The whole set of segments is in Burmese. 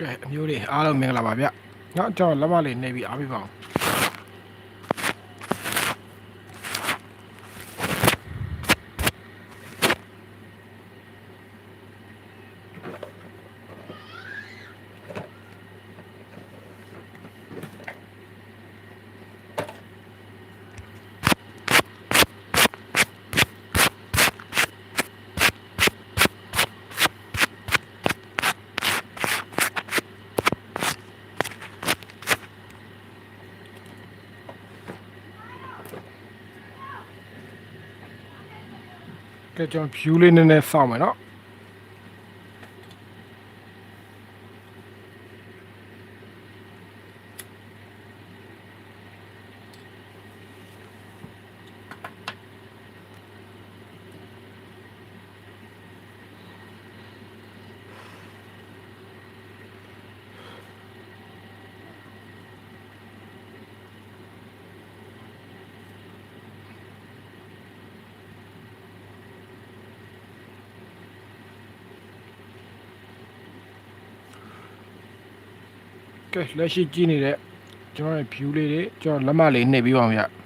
ကဲအမျိုးတွေအားလုံးမင်္ဂလာပါဗျ။နောက်ကျွန်တော်လက်မလေးနှိပ်ပြီးအားပေးပါအောင်။ ကဲကျွန်တော် view လေးနည်းနည်းစောင့်မယ်เလက်ရှိကြည့်နေတဲ့ကျွန်တော်ရဲ့ view လေးတွေကျွန်တော်လက်မလေးနှိပ်ပြီးပါအောင်ဗျ။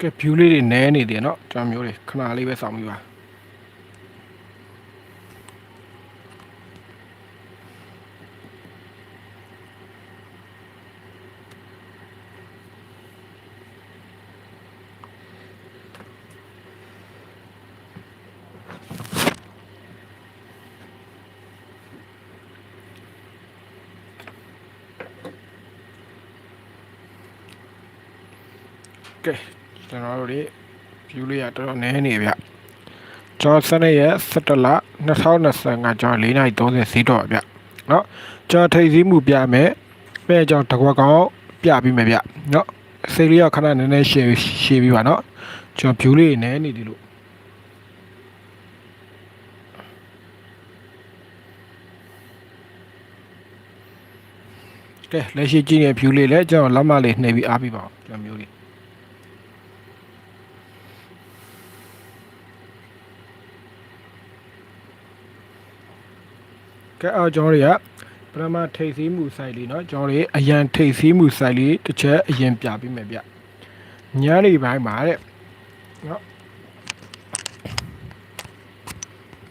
ကဲ view လေးတွေနဲနေတယ်เนาะကျွန်တော်မျိုးတွေခဏလေးပဲစောင့်ပြီးပါကဲ ကျွန်တော်တို့တွေ view လေးကတော်တော်နဲနေဗျကျွန်တော်စနေရက်17လ2025ကျွန်တော်4နာရီ30စီးတော့ဗျเนาะကျွန်တော်ထိပ်စည်းမှုပြမယ်မဲ့ကျွန်တော်တကွက်ကောင်ပြပြီးမယ်ဗျเนาะစိတ်လေးကခဏနည်းနည်းရှည်ရှည်ပြီးပါเนาะကျွန်တော် view လေးနဲနေတယ်လို့ ကဲလက်ရှိကြည့်နေတဲ့ view လေးလည်းကျွန်တော်လက်မလေးနှိပ်ပြီးအားပေးပါအောင်ကျွန်တော်မျိုးလေး ကဲအော်ကျွန်တော်တွေကပထမထိပ်စည်းမှု site လေးเนาะကျွန်တော်တွေအရန်ထိပ်စည်းမှု site လေးတစ်ချက်အရင်ပြပေးမယ်ဗျညနေပိုင်းမှာတဲ့เนาะ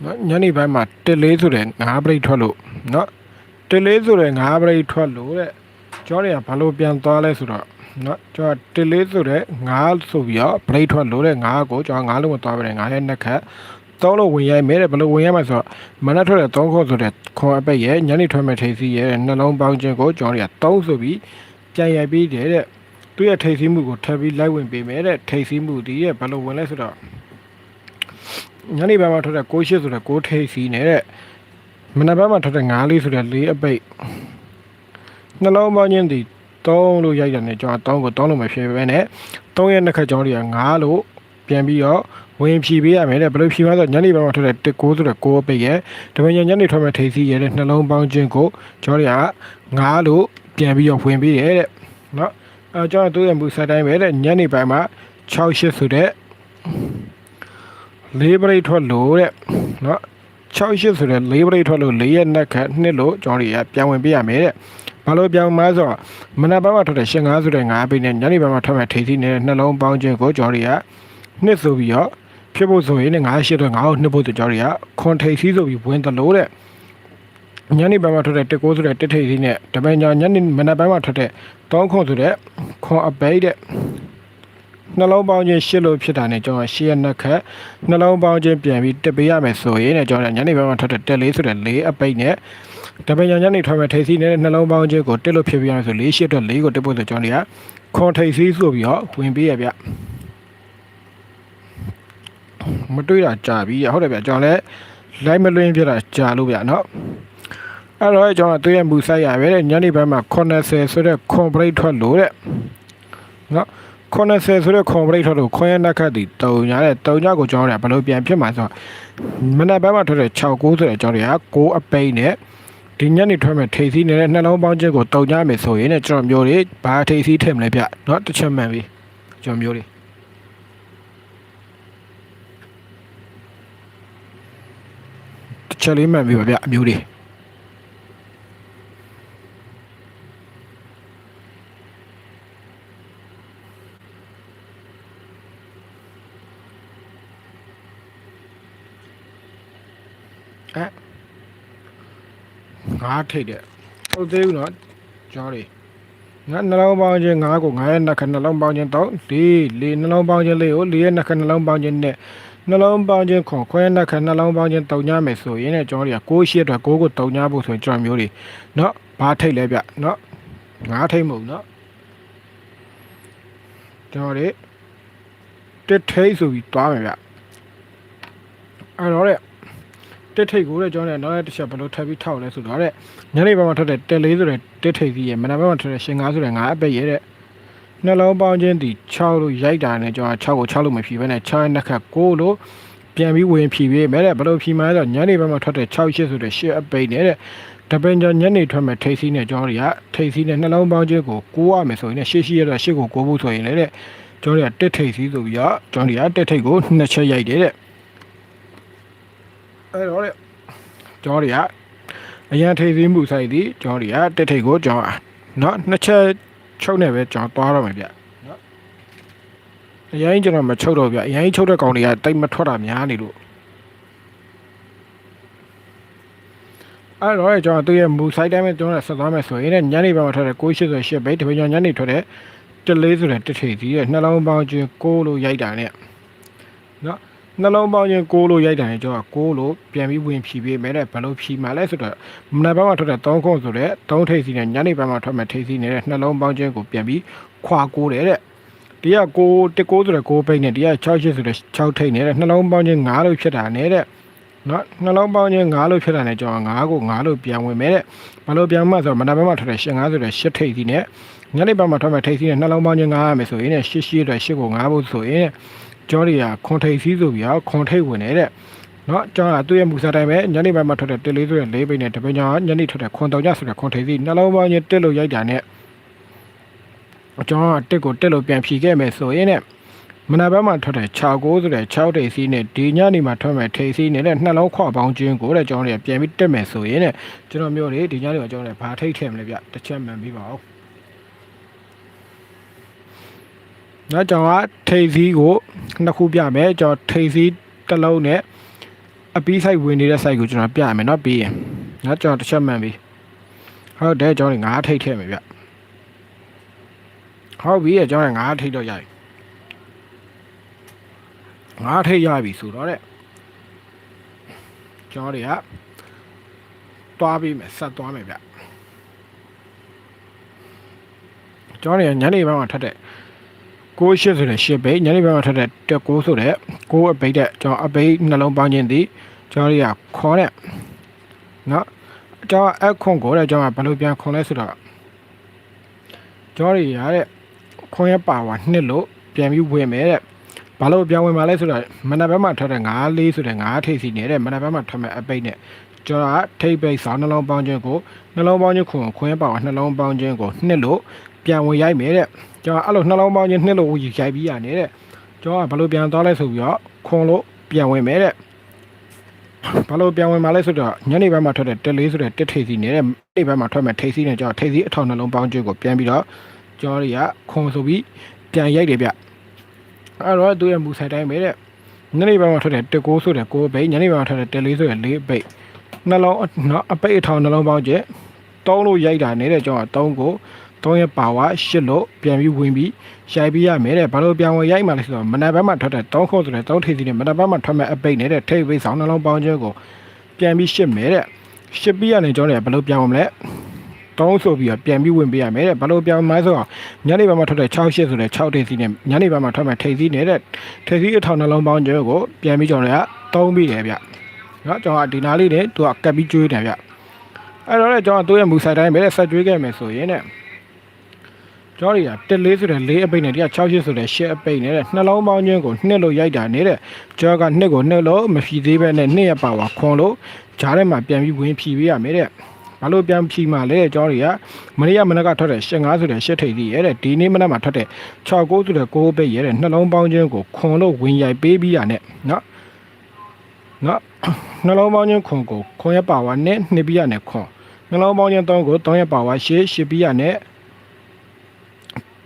เนาะညနေပိုင်းမှာတက်လေးဆိုတဲ့ငါးပရိတ်ထွက်လို့เนาะ တလေးဆိုတဲ့ငါးပရိတ်ထွက်လို့တဲ့ကျောင်းတွေကဘာလို့ပြန်သွားလဲဆိုတော့เนาะကျောင်းတလေးဆိုတဲ့ငါးဆိုပြီးတော့ပရိတ်ထွက်လို့တဲ့ငါးကိုကျောင်းငါးလုံးမသွားပဲငါးရဲ့နှက်ခတ် သုံးလို့ဝင်ရိုက်မဲတဲ့ဘယ်လိုဝင်ရိုက်မှာဆိုတော့မနက်ထွက်တဲ့သုံးခေါက်ဆိုတဲ့ခွန်အပက်ရဲ့ညနေထွက်မဲ့ထိပ်စီးရဲ့နှလုံးပေါင်းခြင်းကိုကျောင်းတွေကသုံးဆိုပြီးပြန်ရိုက်ပြီးတယ်တဲ့သူ့ရဲ့ထိပ်စီးမှုကိုထပ်ပြီးလိုက်ဝင်ပေးမယ်တဲ့ထိပ်စီးမှုဒီရဲ့ဘယ်လိုဝင်လဲဆိုတော့ညနေပိုင်းမှာထွက်တဲ့6ရှစ်ဆိုတဲ့6ထိပ်စီးနေတဲ့မနက်ပိုင်းမှာထွက်တဲ့ငါးလေးဆိုတဲ့လေးအပိတ်နှလုံးပေါင်းချင်းဒီ3လို့ရိုက်တယ်နဲ့ကျွန်တော်3ကို3လို့မဖြေပဲနဲ့3ရဲ့နှစ်ခါကျောင်းတွေက9လို့ ပြန်ပြီးတော့ဝင်ဖြီပေးရမယ်တဲ့ဘယ်လိုဖြီမှဆိုညနေပိုင်းမှာထွက်တဲ့တကိုးဆိုတဲ့ကိုးအပိတ်ရဲ့ဒမညာညနေထွက်မဲ့ထိပ်စီးရတဲ့နှလုံးပေါင်းခြင်းကိုကျော်ရငါးလို့ပြန်ပြီးတော့ဝင်ပေးတယ်တဲ့နော်အဲကျွန်တော်တို့ရဲ့မူစတိုင်းပဲတဲ့ညနေပိုင်းမှာ68ဆိုတဲ့လေးပရိတ်ထွက်လို့တဲ့နော်68ဆိုတဲ့လေးပရိတ်ထွက်လို့၄ရက်နှက်ခတ်နှစ်လို့ကျွန်တော်ရပြန်ဝင်ပေးရမယ်တဲ့ဘာလို့ပြောင်းမလဲဆိုတော့မနက်ပိုင်းမှာထွက်တဲ့ရှင်ငါးဆိုတဲ့ငါးပိတ်နဲ့ညနေပိုင်းမှာထွက်မဲ့ထိပ်စီးနေတဲ့နှလုံးပေါင်းခြင်းကိုကျွန်တော်ရ နှစ်ဆိုပြီးတော့ဖြစ်ဖို့ဆိုရင်၅ရှစ်တော့၅ကိုနှစ်ဖို့ဆိုကျွန်တော်တွေကခွန်ထိစီဆိုပြီးဝင်တယ်လို့တဲ့။ညနေပိုင်းမှာထွက်တဲ့တက်ကိုဆိုတဲ့တက်ထိစီနဲ့တပင်ညာညနေမနက်ပိုင်းမှာထွက်တဲ့တောင်းခွန်ဆိုတဲ့ခွန်အပိတ်တဲ့နှလုံးပေါင်းခြင်းရှစ်လို့ဖြစ်တာနဲ့ကျွန်တော်ရှစ်ရက်နှစ်ခတ်နှလုံးပေါင်းခြင်းပြန်ပြီးတက်ပေးရမယ်ဆိုရင်ねကျွန်တော်ညနေပိုင်းမှာထွက်တဲ့တက်လေးဆိုတဲ့လေးအပိတ်နဲ့တပင်ညာညနေထွက်မဲ့ထိပ်စီးနဲ့နှလုံးပေါင်းခြင်းကိုတက်လို့ဖြစ်ပြရမယ်ဆိုလေးရှစ်အတွက်လေးကိုတက်ဖို့ဆိုကျွန်တော်တွေကခွန်ထိပ်စီးဆိုပြီးတော့ဝင်ပေးရဗျ မတွေ့တာကြာပြီဟုတ်တယ်ဗျကျွန်တော်လည်းလိုက်မလွင်းပြတာကြာလို့ဗျနော်အဲ့တော့ကျွန်တော်သူ့ရဲ့မူဆိုင်ရပဲတဲ့ညနေပိုင်းမှာ80ဆိုတဲ့ complete ထွက်လို့တဲ့နော်80ဆိုတဲ့ complete ထွက်လို့ခွင့်ရနှက်ခတ်တီတုံညာတဲ့တုံညာကိုကျွန်တော်တို့ဘယ်လိုပြန်ဖြစ်မှာဆိုတော့မနက်ပိုင်းမှာထွက်တဲ့6 9ဆိုတဲ့ကျွန်တော်တွေက6အပိန်းနဲ့ဒီညနေထွက်မဲ့ထိပ်စီးနေတဲ့နှလုံးပေါင်းချက်ကိုတုံညာမယ်ဆိုရင်တဲ့ကျွန်တော်မျိုးတွေဘာထိပ်စီးထည့်မလဲဗျနော်တစ်ချက်မှန်ပြီကျွန်တော်မျိုးတွေ တစ် ချက်လေးမှန်ပြီပါဗျအမျိုးတွေအဲငါထိတ်တဲ့ဟုတ်သေးဘူးနော်ကြောတွေငါနှလုံးပေါင်းခြင်းငါကိုငါရဲ့နှက်ခနှလုံးပေါင်းခြင်းတော့ဒီလေးနှလုံးပေါင်းခြင်းလေးကိုလေးရဲ့နှက်ခနှလုံးပေါင်းခြင်းနဲ့ နှလုံးပေါင်းခြင်းခွန်ခွဲနှက်ခနှလုံးပေါင်းခြင်းတုံညမယ်ဆိုရင်လည်းကျွန်တော်တွေကကိုးရှိအတွက်ကိုးကိုတုံညဖို့ဆိုရင်ကျွန်တော်မျိုးတွေเนาะဘာထိတ်လဲဗျเนาะငါထိတ်မဟုတ်เนาะကျွန်တော်တွေတစ်ထိတ်ဆိုပြီးတွားမယ်ဗျအဲ့တော့တဲ့တစ်ထိတ်ကိုတဲ့ကျွန်တော်တို့နောက်တစ်ချက်ဘယ်လိုထပ်ပြီးထောက်လဲဆိုတော့တဲ့ညနေပိုင်းမှာထွက်တဲ့တက်လေးဆိုတဲ့တစ်ထိတ်ကြီးရဲ့မနက်ပိုင်းမှာထွက်တဲ့ရှင်ငါဆိုတဲ့ငါအပိတ်ရဲ့တဲ့ နှလုံးပေါင်းခြင်းဒီ6လို့ရိုက်တာနဲ့ကျွန်တော်6ကို6လို့မဖြီးဘဲနဲ့6ရဲ့နှစ်ခတ်9လို့ပြန်ပြီးဝင်ဖြီးပေးမယ်တဲ့ဘယ်လိုဖြီးမှလဲဆိုတော့ညနေပိုင်းမှာထွက်တဲ့6 8ဆိုတဲ့8အပိတ်နဲ့တဲ့တပင်ကြောင့်ညနေထွက်မဲ့ထိတ်စီးနဲ့ကျွန်တော်တွေကထိတ်စီးနဲ့နှလုံးပေါင်းခြင်းကိုကိုးရမယ်ဆိုရင်လည်းရှေ့ရှိရတော့ရှေ့ကိုကိုးဖို့ဆိုရင်လည်းတဲ့ကျွန်တော်တွေကတက်ထိတ်စီးဆိုပြီးတော့ကျွန်တော်တွေကတက်ထိတ်ကိုနှစ်ချက်ရိုက်တယ်တဲ့အဲ့တော့တဲ့ကျွန်တော်တွေကအရန်ထိတ်စီးမှုဆိုင်သည်ကျွန်တော်တွေကတက်ထိတ်ကိုကျွန်တော်နော်နှစ်ချက် ချုပ်နေပဲကျွန်တော်သွားတော့မယ်ဗျနော်အရင်ကျွန်တော်မချုပ်တော့ဗျအရင်ချုပ်တဲ့ကောင်တွေကတိတ်မထွက်တာများနေလို့အဲ့တော့ကျွန်တော်သူ့ရဲ့မူဆိုင်တိုင်းပဲကျွန်တော်ဆက်သွားမယ်ဆိုရင်ညနေပိုင်းမှာထွက်တဲ့988ပဲဒီဘက်ညနေထွက်တဲ့တလေးဆိုတဲ့တစ်ထိပ်ကြီးရဲ့နှလုံးပေါင်းချင်း6လို့ရိုက်တာနဲ့ နော်နှလုံးပေါင်းချင်း6လို့ရိုက်တာနဲ့ကျွန်တော်6လို့ပြန်ပြီးဝင်ဖြီးပေးမယ်တဲ့ဘယ်လိုဖြီးမှလဲဆိုတော့မနက်ပိုင်းမှာထွက်တဲ့3ခုဆိုတဲ့3ထိပ်စီနဲ့ညနေပိုင်းမှာထွက်မဲ့ထိပ်စီနဲ့နှလုံးပေါင်းချင်းကိုပြန်ပြီးခွာကိုတယ်တဲ့ဒီက6 19ဆိုတဲ့6ပိတ်နဲ့ဒီက68ဆိုတဲ့6ထိပ်နဲ့နှလုံးပေါင်းချင်း9လို့ဖြစ်တာနဲ့တဲ့နော်နှလုံးပေါင်းချင်း9လို့ဖြစ်တာနဲ့ကျွန်တော်9ကို9လို့ပြန်ဝင်မယ်တဲ့ဘာလို့ပြန်မှဆိုတော့မနက်ပိုင်းမှာထွက်တဲ့ရှင်9ဆိုတဲ့ရှစ်ထိပ်စီနဲ့ညနေပိုင်းမှာထွက်မဲ့ထိပ်စီနဲ့နှလုံးပေါင်းချင်း9ရမယ်ဆိုရင်ရှစ်ရှစ်အတွက်ရှစ်ကို9ဖို့ဆိုရင် ကျော်ရီကခွန်ထိပ်စီဆိုပြီးတော့ခွန်ထိပ်ဝင်နေတဲ့နော်ကျောင်းကသူ့ရဲ့မူစာတိုင်းပဲညနေပိုင်းမှာထွက်တဲ့တက်လေးဆိုတဲ့လေးပိတ်နဲ့တပင်းကျောင်းညနေထွက်တဲ့ခွန်တောင်ကြဆိုတဲ့ခွန်ထိပ်စီနှလုံးပေါင်းချင်းတက်လို့ရိုက်တာနဲ့ကျောင်းကတက်ကိုတက်လို့ပြန်ဖြီခဲ့မယ်ဆိုရင်တဲ့မနက်ပိုင်းမှာထွက်တဲ့6ကိုဆိုတဲ့6တိတ်စီးနဲ့ဒီညနေမှာထွက်မဲ့ထိတ်စီးနေတဲ့နှလုံးခွပေါင်းခြင်းကိုတဲ့ကျွန်တော်တို့ပြန်ပြီးတက်မယ်ဆိုရင်တဲ့ကျွန်တော်မျိုးတွေဒီညနေမှာကျွန်တော်တို့ဘာထိတ်ထည့်မလဲဗျတစ်ချက်မှန်ပြီးပါဦး နော်ကျွန်တော်ကထိပ်စည်းကိုနှစ်ခုပြမယ်ကျွန်တော်ထိပ်စည်းတစ်လုံးနဲ့အပီးဆိုင်ဝင်နေတဲ့ site ကိုကျွန်တော်ပြမယ်နော်ပြီးရင်နော်ကျွန်တော်တစ်ချက်မှန်ပြီဟုတ်တယ်ကျွန်တော်ငါးထိပ်ထည့်မယ်ဗျဟုတ်ပြီကျွန်တော်ငါးထိပ်တော့ရပြီငါးထိပ်ရပြီဆိုတော့တဲ့ကျွန်တော်တွေကတွားပြီးမယ်ဆက်တွားမယ်ဗျကျွန်တော်တွေညနေပိုင်းမှာထက်တဲ့ ကိုရှစ်ဆိုတဲ့ရှစ်ပိတ်ညနေပိုင်းမှာထက်တဲ့တက်ကိုဆိုတဲ့ကိုအပိတ်တဲ့ကျွန်တော်အပိတ်နှလုံးပေါင်းခြင်းသည်ကျွန်တော်တွေကခေါ်တဲ့နော်ကျွန်တော်အခွန်ကိုတဲ့ကျွန်တော်ကဘယ်လိုပြန်ခွန်လဲဆိုတော့ကျွန်တော်တွေရတဲ့ခွန်ရပါဝါနှစ်လို့ပြန်ပြီးဝင်မယ်တဲ့ဘာလို့ပြောင်းဝင်มาလဲဆိုတော့မနက်ဘက်မှာထွက်တဲ့9လေးဆိုတဲ့9ထိပ်စီနေတဲ့မနက်ဘက်မှာထွက်မဲ့အပိတ်နဲ့ကျွန်တော်ကထိပ်ပိတ်ဆောင်းနှလုံးပေါင်းခြင်းကိုနှလုံးပေါင်းခြင်းခွန်ခွင်းပါဝါနှလုံးပေါင်းခြင်းကိုနှစ်လို့ပြန်ဝင်ရိုက်မယ်တဲ့ ကျွန်တော်အဲ့လိုနှလုံးပေါင်းခြင်းနှစ်လို့ရိုက်ပြီးရနေတဲ့ကျွန်တော်ကဘလို့ပြန်သွားလဲဆိုပြီးတော့ခွန်လို့ပြန်ဝင်မယ်တဲ့ဘာလို့ပြန်ဝင်มาလဲဆိုတော့ညနေဘက်မှာထွက်တဲ့တက်လေးဆိုတဲ့တက်ထိပ်စီနေတဲ့နေ့ဘက်မှာထွက်မဲ့ထိပ်စီနဲ့ကျွန်တော်ထိပ်စီအထောင်နှလုံးပေါင်းခြင်းကိုပြန်ပြီးတော့ကျွန်တော်တွေကခွန်ဆိုပြီးပြန်ရိုက်တယ်ဗျအဲ့တော့သူ့ရဲ့မူဆိုင်တိုင်းပဲတဲ့ညနေပိုင်းမှာထွက်တဲ့တက်ကိုဆိုတဲ့ကိုဘိတ်ညနေပိုင်းမှာထွက်တဲ့တက်လေးဆိုတဲ့လေးဘိတ်နှလုံးနော်အပိတ်အထောင်နှလုံးပေါင်းကျတုံးလို့ရိုက်တာနေတဲ့ကျွန်တော်တုံးကို တုံးရဲ့ပါဝါရှစ်လို့ပြန်ပြီးဝင်ပြီးရှိုက်ပြီးရမယ်တဲ့ဘာလို့ပြန်ဝင်ရိုက်မှလဲဆိုတော့မနက်ဘက်မှာထွက်တဲ့တုံးခုဆိုတဲ့တုံးထိပ်စီနဲ့မနက်ဘက်မှာထွက်မဲ့အပိတ်နေတဲ့ထိပ်ပိတ်ဆောင်နှလုံးပေါင်းကျကိုပြန်ပြီးရှစ်မယ်တဲ့ရှစ်ပြီးရနေကျွန်တော်ဘယ်လိုပြန်ဝင်မလဲတုံးဆိုပြီးတော့ပြန်ပြီးဝင်ပေးရမယ်တဲ့ဘာလို့ပြန်မလဲဆိုတော့ညနေဘက်မှာထွက်တဲ့6 8ဆိုတဲ့6ထိပ်စီနဲ့ညနေဘက်မှာထွက်မဲ့ထိပ်စီနေတဲ့ထိပ်စီအထောင်နှလုံးပေါင်းကျကိုပြန်ပြီးကျွန်တော်ကတုံးပြီးတယ်ဗျနော်ကျွန်တော်ကဒီနာလေးနဲ့သူကကပ်ပြီးကျွေးတယ်ဗျအဲ့တော့လည်းကျွန်တော်သူ့ရဲ့မူဆိုင်တိုင်းပဲဆက်ကျွေးခဲ့မယ်ဆိုရင်တဲ့ ကျော်ရီကတက်လေးဆိုတဲ့လေးအပိတ်နဲ့တရား68ဆိုတဲ့ရှစ်အပိတ်နဲ့နှလုံးပေါင်းချင်းကိုနှစ်လို့ရိုက်တာနေတဲ့ကျော်ကနှစ်ကိုနှစ်လို့မဖြီသေးပဲနဲ့နှစ်ရပါဝါခွန်လို့ဂျားထဲမှာပြန်ပြီးဝင်ဖြီပေးရမယ်တဲ့ဘာလို့ပြန်ဖြီမှလဲကျော်ရီကမနေ့ကမနက်ကထွက်တဲ့85ဆိုတဲ့ရှစ်ထိပ်ကြီးရဲ့တဲ့ဒီနေ့မနက်မှာထွက်တဲ့69ဆိုတဲ့6ပိတ်ရဲ့တဲ့နှလုံးပေါင်းချင်းကိုခွန်လို့ဝင်ရိုက်ပေးပြီးရနဲ့နော်နော်နှလုံးပေါင်းချင်းခွန်ကိုခွန်ရပါဝါနဲ့နှစ်ပြီးရနဲ့ခွန်နှလုံးပေါင်းချင်း3ကို3ရပါဝါရှစ်ရှစ်ပြီးရနဲ့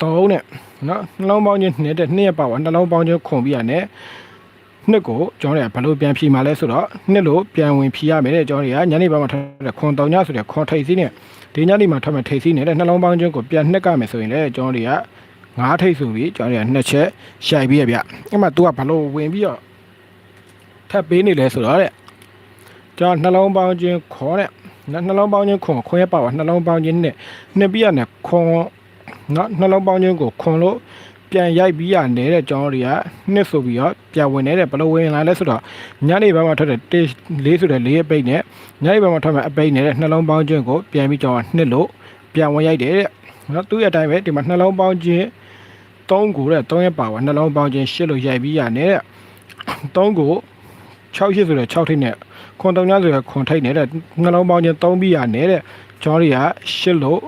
3နဲ့နော်နှလုံးပေါင်းချင်းနှစ်တဲ့2ရပါဝါနှလုံးပေါင်းချင်းခွန်ပြီးရနဲ့နှစ်ကိုကျွန်တော်တို့ကဘယ်လိုပြန်ဖြီမှလဲဆိုတော့နှစ်လို့ပြန်ဝင်ဖြီရမယ်တဲ့ကျွန်တော်တို့ကညနေပိုင်းမှာထွက်တဲ့ခွန်3ညဆိုတဲ့ခွန်ထိပ်စီးနဲ့ဒီညနေမှာထွက်မဲ့ထိပ်စီးနဲ့နှလုံးပေါင်းချင်းကိုပြန်နှစ်ကမယ်ဆိုရင်လည်းကျွန်တော်တို့ကငါးထိပ်ဆိုပြီးကျွန်တော်တို့ကနှစ်ချက်ရှိုက်ပြီးရဗျအဲ့မှာ तू ကဘယ်လိုဝင်ပြီးတော့ထပ်ပေးနေလဲဆိုတော့တဲ့ကျွန်တော်နှလုံးပေါင်းချင်းခေါ်တဲ့နှလုံးပေါင်းချင်းခွန်ခွန်ရပါဝနှလုံးပေါင်းချင်းနဲ့နှစ်ပြရနဲ့ခွန် နော်နှလုံးပေါင်းချင်းကိုခွန်လို့ပြန်ရိုက်ပြီးရနေတဲ့ကျွန်တော်တွေကနှစ်ဆိုပြီးတော့ပြန်ဝင်နေတဲ့ဘယ်လိုဝင်လာလဲဆိုတော့ညနေဘက်မှာထွက်တဲ့တေးလေးဆိုတဲ့လေးအပိတ်နဲ့ညနေဘက်မှာထွက်မဲ့အပိတ်နဲ့နှလုံးပေါင်းချင်းကိုပြန်ပြီးကျွန်တော်နှစ်လို့ပြန်ဝင်ရိုက်တယ်တဲ့နော်သူ့ရဲ့အတိုင်းပဲဒီမှာနှလုံးပေါင်းချင်း၃ကိုတဲ့၃ရက်ပါဝနှလုံးပေါင်းချင်းရှစ်လို့ရိုက်ပြီးရနေတဲ့၃ကို6ရှစ်ဆိုတဲ့6ထိပ်နဲ့ခွန်တုံညဆိုတဲ့ခွန်ထိပ်နဲ့တဲ့နှလုံးပေါင်းချင်း3ပြီးရနေတဲ့ကျွန်တော်တွေကရှစ်လို့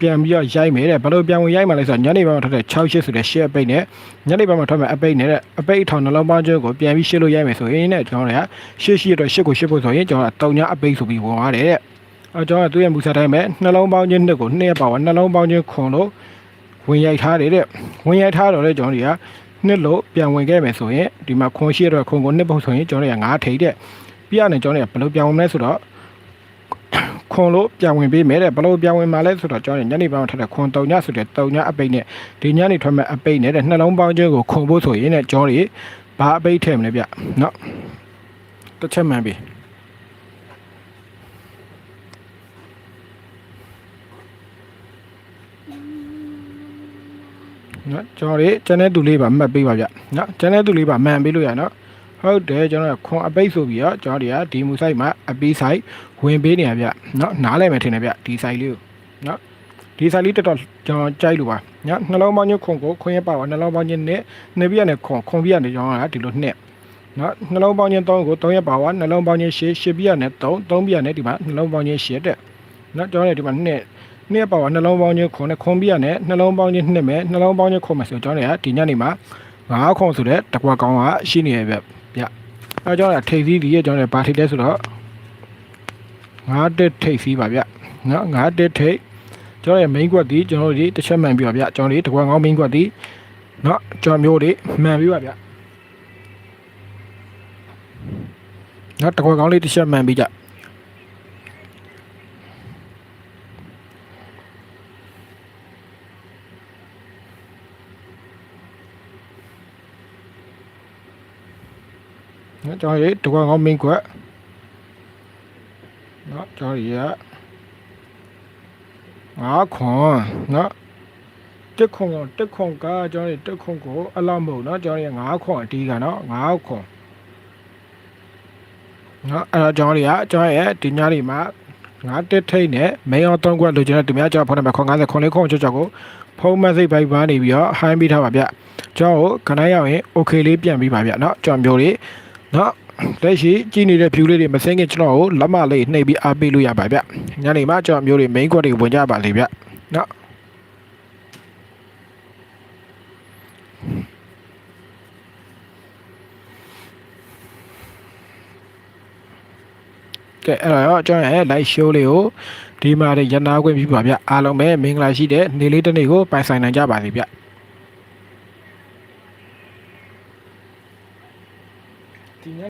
ပြန်ပြီးတော့ရိုက်မယ်တဲ့ဘယ်လိုပြန်ဝင်ရိုက်မှလဲဆိုတော့ညနေဘက်မှာထွက်တဲ့6ရှစ်ဆိုတဲ့ရှစ်အပိတ်နဲ့ညနေဘက်မှာထွက်မဲ့အပိတ်နဲ့တဲ့အပိတ်ထောင်နှလုံးပေါင်းချင်းကိုပြန်ပြီးရှစ်လို့ရိုက်မယ်ဆိုရင်တဲ့ကျွန်တော်တွေကရှစ်ရှစ်တော့ရှစ်ကိုရှစ်ဖို့ဆိုရင်ကျွန်တော်ကတုံညအပိတ်ဆိုပြီးဝင်သွားတယ်တဲ့အဲကျွန်တော်ကသူ့ရဲ့မူဆက်တိုင်းပဲနှလုံးပေါင်းချင်းနှစ်ကိုနှစ်ရက်ပါဝနှလုံးပေါင်းချင်းခွန်လို့ဝင်ရိုက်ထားတယ်တဲ့ဝင်ရိုက်ထားတော့လေကျွန်တော်တွေကနှစ်လို့ပြန်ဝင်ခဲ့မယ်ဆိုရင်ဒီမှာခွန်ရှိရတော့ခွန်ကိုနှစ်ပုတ်ဆိုရင်ကျွန်တော်တွေက9ထိပ်တဲ့ပြရနေကျွန်တော်တွေကဘယ်လိုပြန်ဝင်မလဲဆိုတော့ ခွန်လို့ပြန်ဝင်ပေးမယ်တဲ့ဘယ်လိုပြန်ဝင်မှာလဲဆိုတော့ကျွန်တော်ညနေပိုင်းမှာထပ်တဲ့ခွန်တုံညဆိုတဲ့တုံညအပိတ်နဲ့ဒီညနေထွက်မဲ့အပိတ်နဲ့တဲ့နှလုံးပေါင်းချင်းကိုခွန်ဖို့ဆိုရင်တဲ့ကျွန်တော်တွေဘာအပိတ်ထည့်မလဲဗျနော်တစ်ချက်မှန်ပြီနော်ကျွန်တော်တွေကျန်တဲ့သူလေးပါမှတ်ပေးပါဗျနော်ကျန်တဲ့သူလေးပါမှန်ပေးလို့ရနော် ဟုတ်တယ်ကျွန်တော်ခွန်အပိတ်ဆိုပြီးတော့ကျွန်တော်တွေကဒီမူဆိုင်မှာအပီးဆိုင်ဝင်ပေးနေရဗျနော်နားလဲမယ်ထင်တယ်ဗျဒီဆိုင်လေးကိုနော်ဒီဆိုင်လေးတော်တော်ကျွန်တော်ကြိုက်လို့ပါနော်နှလုံးပေါင်းချင်းခွန်ကိုခွန်ရပါပါနှလုံးပေါင်းချင်းနဲ့နေပြရနဲ့ခွန်ခွန်ပြရနဲ့ကျွန်တော်ကဒီလိုနှစ်နော်နှလုံးပေါင်းချင်း3ကို3ရက်ပါပါနှလုံးပေါင်းချင်း10 10ပြရနဲ့3 3ပြရနဲ့ဒီမှာနှလုံးပေါင်းချင်း10တဲ့နော်ကျွန်တော်လည်းဒီမှာနှစ်နှစ်ပါပါနှလုံးပေါင်းချင်းခွန်နဲ့ခွန်ပြရနဲ့နှလုံးပေါင်းချင်းနှစ်မယ်နှလုံးပေါင်းချင်းခွန်မယ်ဆိုကျွန်တော်တွေကဒီညနေမှာငါးခွန်ဆိုတဲ့တကွာကောင်းကရှိနေရဗျဗျ အဲကျွန်တော်ကထိပ်သီးဒီရဲ့ကျွန်တော်ဘာထိပ်လဲဆိုတော့ငါးတက်ထိပ်သီးပါဗျနော်ငါးတက်ထိပ်ကျွန်တော်ရဲ့ main ကွက်ဒီကျွန်တော်တို့ဒီတစ်ချက်မှန်ပြပါဗျကျွန်တော်ဒီတကွာကောင်း main ကွက်ဒီနော်ကျွန်တော်မျိုးတွေမှန်ပြပါဗျနော်တကွာကောင်းလေးတစ်ချက်မှန်ပြကြနော် ကျွန်တော်ဒီတကွာကောင်း main ကွက်နော်ကျွန်တော်ဒီကငါးခွန်နော်တက်ခွန်ကတက်ခွန်ကကျွန်တော်တက်ခွန်ကိုအလောက်မဟုတ်နော်ကျွန်တော်ငါးခွန်အတီးကနော်ငါးခွန်နော်အဲ့တော့ကျွန်တော်တွေကကျွန်တော်ရဲ့ဒီညလေးမှာငါတက်ထိတ်နဲ့မင်းအောင်သုံးခွက်လိုချင်တဲ့သူများကျွန်တော်ဖုန်းနံပါတ်ခွန်90ခွန်လေးခွန်ချောချောကိုဖုန်းမက်ဆေ့ဘိုက်ဘာနေပြီးတော့ဟိုင်းပေးထားပါဗျကျွန်တော်ခဏရောက်ရင် okay လေးပြန်ပြီးပါဗျเนาะကျွန်တော်မျိုးလေး နော်လက်ရှိကြည့်နေတဲ့ view လေးတွေမစင်းခင်ကျွန်တော်ကိုလက်မလေးနှိပ်ပြီးအားပေးလို့ရပါဗျညနေမှကျွန်တော်မျိုးတွေ main quad တွေဝင်ကြပါလိမ့်ဗျနော်ကဲအဲ့တော့ကျွန်တော်ရဲ့ live show လေးကိုဒီမှာရနာခွင့်ပြုပါဗျအားလုံးပဲမင်္ဂလာရှိတဲ့နေ့လေးတစ်နေ့ကိုပိုင်ဆိုင်နိုင်ကြပါစေဗျ